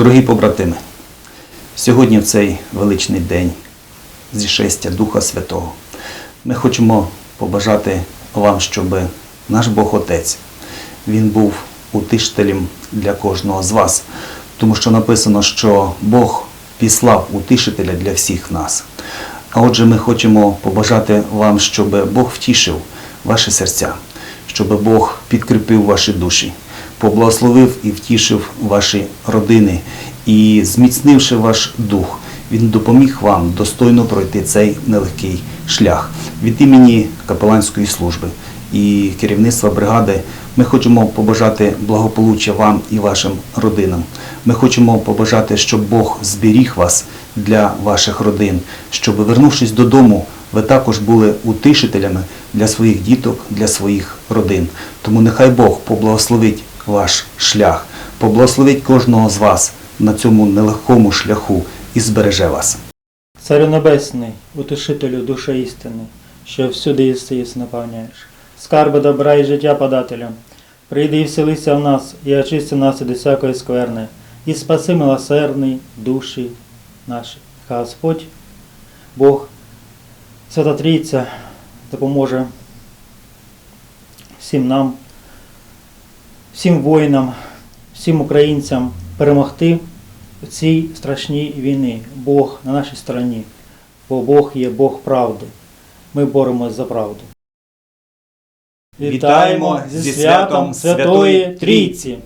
Дорогі побратими, сьогодні в цей величний день зішестя Духа Святого ми хочемо побажати вам, щоб наш Бог Отець він був утишителем для кожного з вас, тому що написано, що Бог післав утишителя для всіх нас. А отже, ми хочемо побажати вам, щоб Бог втішив ваші серця, щоб Бог підкріпив ваші душі, поблагословив і втішив ваші родини і зміцнивши ваш дух, він допоміг вам достойно пройти цей нелегкий шлях. Від імені капеланської служби і керівництва бригади ми хочемо побажати благополуччя вам і вашим родинам. Ми хочемо побажати, щоб Бог зберіг вас для ваших родин, щоб, вернувшись додому, ви також були утишителями для своїх діток, для своїх родин. Тому нехай Бог поблагословить ваш шлях, поблагословить кожного з вас на цьому нелегкому шляху і збереже вас. Царю Небесний, утешителю душі істини, що всюди єси наповняєш. Скарби добра і життя подателям. Прийди і вселися в нас, і очисти нас від всякої скверни, і спаси милосердний душі наші. Господь, Бог, Свята Трійця допоможе всім нам, всім воїнам, всім українцям перемогти в цій страшній війні. Бог на нашій стороні, бо Бог є Бог правди. Ми боремось за правду. Вітаємо зі святом Святої Трійці!